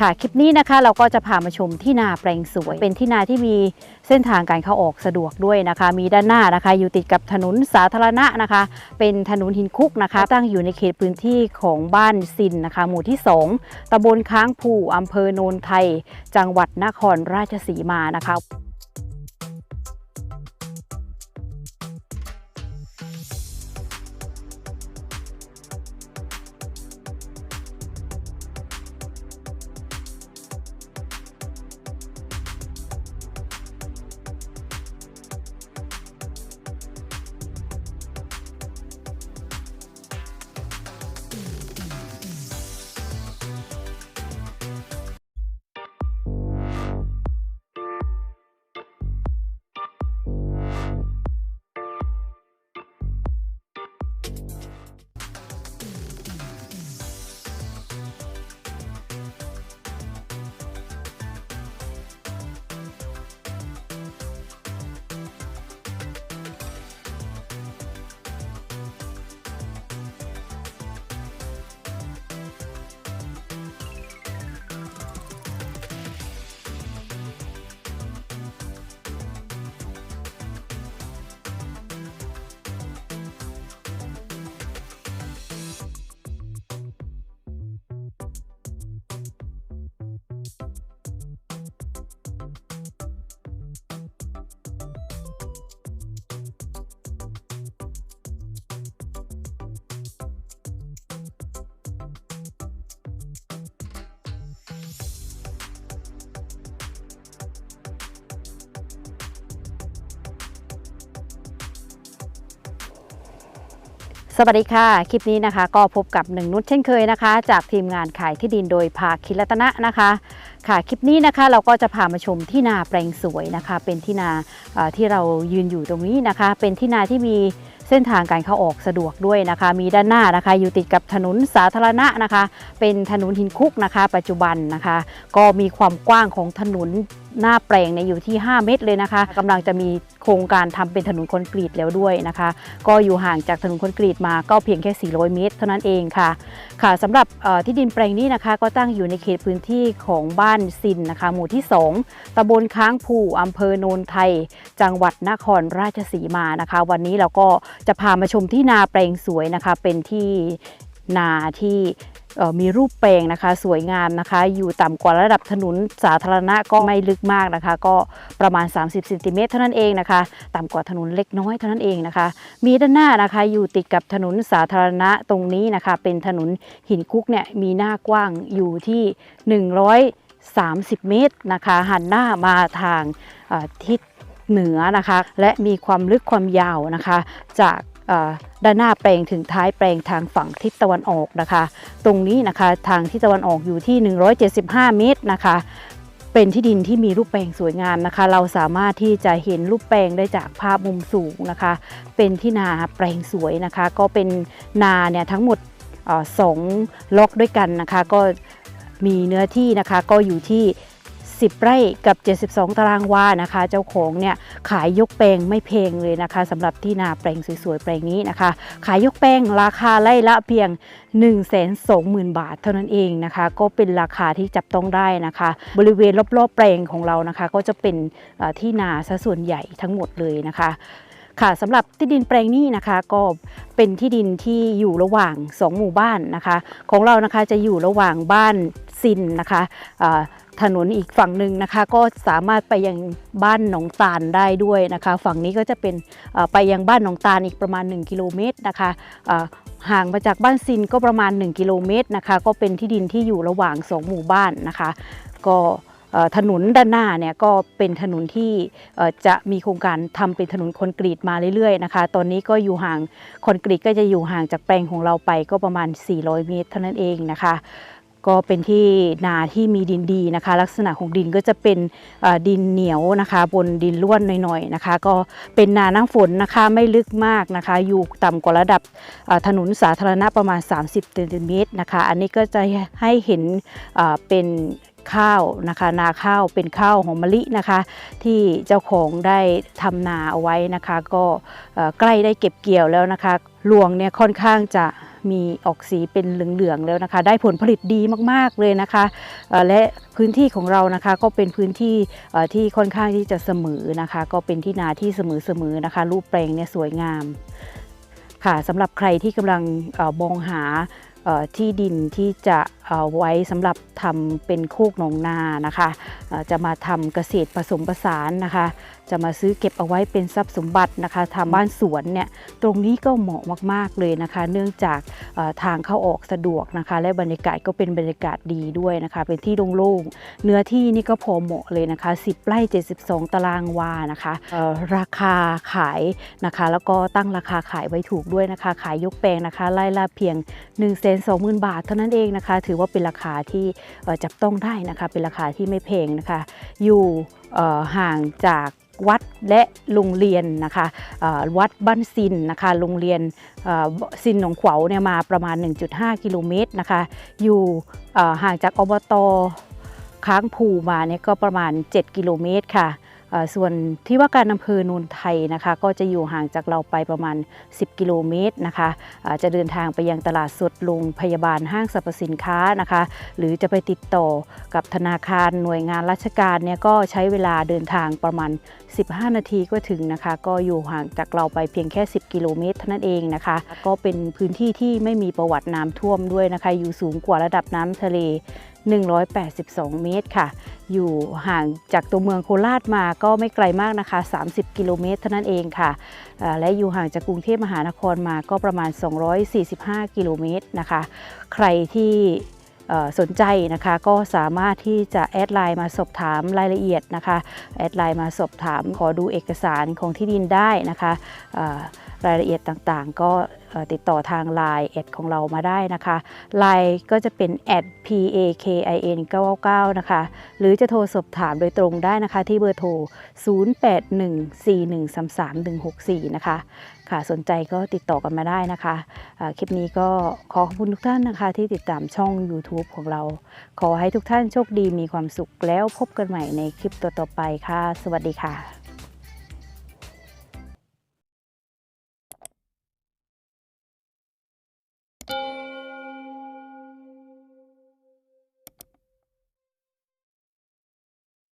ค่ะคลิปนี้นะคะเราก็จะพามาชมที่นาแปลงสวย เป็นที่นาที่มีเส้นทางการเข้าออกสะดวกด้วยนะคะ มีด้านหน้านะคะ อยู่ติดกับถนนสาธารณะนะคะ เป็นถนนหินคุกนะคะ ตั้งอยู่ในเขตพื้นที่ของบ้านซินนะคะ หมู่ที่ 2ตำบลค้างผูอำเภอโนนไทย จังหวัดนครราชสีมานะคะ สวัสดีค่ะ คลิปนี้นะคะก็พบกับหนึ่งนุชเช่นเคยนะคะ จากทีมงานขายที่ดินโดยภาคิรัตนะนะคะ ค่ะคลิปนี้นะคะเราก็จะพามาชมที่นาแปลงสวยนะคะ เป็นที่นาที่เรายืนอยู่ตรงนี้นะคะ เป็นที่นาที่มีเส้นทางการเข้าออกสะดวกด้วยนะคะ มีด้านหน้านะคะ อยู่ติดกับถนนสาธารณะนะคะ เป็นถนนหินคุกนะคะ ปัจจุบันนะคะ ก็มีความกว้างของถนน หน้าแปลงเนี่ยอยู่ที่ 5 เมตรเลยนะคะกำลังจะมีโครงการทำเป็นถนนคอนกรีตแล้วด้วยนะคะ ก็อยู่ห่างจากถนนคอนกรีตมาก็เพียงแค่ 400 เมตร เท่านั้นเองค่ะ ค่ะสำหรับที่ดินแปลงนี้นะคะ ก็ตั้งอยู่ในเขตพื้นที่ของบ้านซินนะคะ หมู่ที่ 2ตำบลค้างผูอำเภอโนนไทย จังหวัดนครราชสีมานะคะ วันนี้เราก็จะพามาชมที่นาแปลงสวยนะคะ เป็นที่นาที่ มีรูปแปลงนะคะ สวยงามนะคะ อยู่ต่ำกว่าระดับถนนสาธารณะก็ไม่ลึกมากนะคะ ก็ประมาณ 30เซนติเมตรเท่านั้นเองนะคะ ต่ำกว่าถนนเล็กน้อยเท่านั้นเองนะคะ มีด้านหน้านะคะ อยู่ติดกับถนนสาธารณะตรงนี้นะคะ เป็นถนนหินคุกเนี่ยมีหน้ากว้างอยู่ที่ 130 เมตรนะคะ หันหน้ามาทางทิศเหนือนะคะ และมีความลึกความยาวนะคะ จาก ด้านหน้าแปลงถึงท้ายแปลงทางฝั่งทิศตะวันออกนะคะ ตรงนี้นะคะทางทิศตะวันออกอยู่ที่ 175 เมตรนะคะ เป็นที่ดินที่มีรูปแปลงสวยงามนะคะ เราสามารถที่จะเห็นรูปแปลงได้จากภาพมุมสูงนะคะ เป็นที่นาแปลงสวยนะคะ ก็เป็นนาเนี่ยทั้งหมดอสองล็อกด้วยกันนะคะ ก็มีเนื้อที่นะคะก็อยู่ที่ 10ไร่กับ 72 ตารางวานะคะ เจ้าของเนี่ยขายยกแปลงไม่แพงเลยนะคะสำหรับที่นาแปลงสวยๆแปลงนี้นะคะ ขายยกแปลงราคาไร่ละเพียง 1 2 0 0 0 0 บาทเท่านั้นเองนะคะ ก็เป็นราคาที่จับต้องได้นะคะ บริเวณรอบๆแปลงของเรานะคะ ก็จะเป็นที่นาซะส่วนใหญ่ทั้งหมดเลยนะคะ ค่ะสำหรับที่ดินแปลงนี้นะคะก็เป็นที่ดินที่อยู่ระหว่าง 2 หมู่บ้านนะคะ ของเรานะคะจะอยู่ระหว่างบ้านซินนะคะถนนอีกฝั่งหนึ่งนะคะ ก็สามารถไปยังบ้านหนองตาลได้ด้วยนะคะ ฝั่งนี้ก็จะเป็นไปยังบ้านหนองตาลอีกประมาณ 1 กิโลเมตรนะคะห่างมาจากบ้านซินก็ประมาณ 1 กิโลเมตรนะคะ ก็เป็นที่ดินที่อยู่ระหว่าง 2 หมู่บ้านนะคะ ก็ ถนนด้านหน้าเนี่ยก็เป็นถนนที่จะมีโครงการทำเป็นถนนคอนกรีตมาเรื่อยๆนะคะ ตอนนี้ก็อยู่ห่างคอนกรีตก็จะอยู่ห่างจากแปลงของเราไปก็ประมาณ 400 เมตรเท่านั้นเองนะคะก็เป็นที่นาที่มีดินดีนะคะ ลักษณะของดินก็จะเป็นดินเหนียวนะคะ บนดินร่วนหน่อยๆนะคะ ก็เป็นนาน้ำฝนนะคะไม่ลึกมากนะคะ อยู่ต่ำกว่าระดับถนนสาธารณะประมาณ 30เซนติเมตรนะคะ อันนี้ก็จะให้เห็นเป็น ข้าวนะคะนาข้าวเป็นข้าวหอมมะลินะคะ ที่เจ้าของได้ทำนาเอาไว้นะคะ ก็ใกล้ได้เก็บเกี่ยวแล้วนะคะรวงเนี่ยค่อนข้างจะมีออกสีเป็นเหลืองๆแล้วนะคะ ได้ผลผลิตดีมากๆเลยนะคะและพื้นที่ของเรานะคะก็เป็นพื้นที่ที่ค่อนข้างที่จะเสมอนะคะ ก็เป็นที่นาที่เสมอๆนะคะ รูปแปลงเนี่ยสวยงามค่ะสำหรับใครที่กำลังอมองหา ที่ดินที่จะเอ่อไว้สำหรับทำเป็นโคกหนองนานะคะจะมาทำเกษตรผสมผสานนะคะ จะมาซื้อเก็บเอาไว้เป็นทรัพย์สมบัตินะคะทำบ้านสวนเนี่ยตรงนี้ก็เหมาะมาก ๆเลยนะคะ เนื่องจากทางเข้าออกสะดวกนะคะ และบรรยากาศก็เป็นบรรยากาศดีด้วยนะคะ เป็นที่โล่งๆเนื้อที่นี่ก็พอเหมาะเลยนะคะ 10ไร่72 ตารางวานะคะราคาขายนะคะ แล้วก็ตั้งราคาขายไว้ถูกด้วยนะคะ ขายยกแปลงนะคะไล่ละเพียง1 2 0 0 0 0 บาทเท่านั้นเองนะคะ ถือว่าเป็นราคาที่จับต้องได้นะคะ เป็นราคาที่ไม่แพงนะคะ อยู่ห่างจากวัดและโรงเรียนนะคะวัดบ้านซินนะคะโรงเรียนซินหนองขวาวเนี่ยมาประมาณ 1.5 กิโลเมตรนะคะ อยู่ห่างจากอบตค้างภูมาเนี่ยก็ประมาณ 7 กิโลเมตรค่ะ ส่วนที่ว่าการอำเภอโนนไทยนะคะ ก็จะอยู่ห่างจากเราไปประมาณ 10 กิโลเมตรนะคะจะเดินทางไปยังตลาดสดโรงพยาบาลห้างสรรพสินค้านะคะ หรือจะไปติดต่อกับธนาคารหน่วยงานราชการเนี่ยก็ใช้เวลาเดินทางประมาณ 15 นาทีก็ถึงนะคะ ก็อยู่ห่างจากเราไปเพียงแค่ 10 กิโลเมตรเท่านั้นเองนะคะ ก็เป็นพื้นที่ที่ไม่มีประวัติน้ำท่วมด้วยนะคะ อยู่สูงกว่าระดับน้ำทะเล 182 เมตรค่ะ อยู่ห่างจากตัวเมืองโคราชมาก็ไม่ไกลมากนะคะ 30 กิโลเมตรเท่านั้นเองค่ะ และอยู่ห่างจากกรุงเทพมหานครมาก็ประมาณ 245 กิโลเมตรนะคะ ใครที่ สนใจนะคะก็สามารถที่จะแอดไลน์มาสอบถามรายละเอียดนะคะแอดไลน์มาสอบถามขอดูเอกสารของที่ดินได้นะคะรายละเอียดต่างๆ ก็ติดต่อทาง Line แอดของเรามาได้นะคะ Line ก็จะเป็น p a k i n 99นะคะ หรือจะโทรสอบถามโดยตรงได้นะคะที่เบอร์โทร 0814133164 นะคะค่ะสนใจก็ติดต่อกันมาได้นะคะะคลิปนี้ก็ขอขอบคุณทุกท่านนะคะ ที่ติดตามช่อง YouTube ของเรา ขอให้ทุกท่านโชคดีมีความสุขแล้วพบกันใหม่ในคลิปต่อๆไปค่ะ สวัสดีค่ะ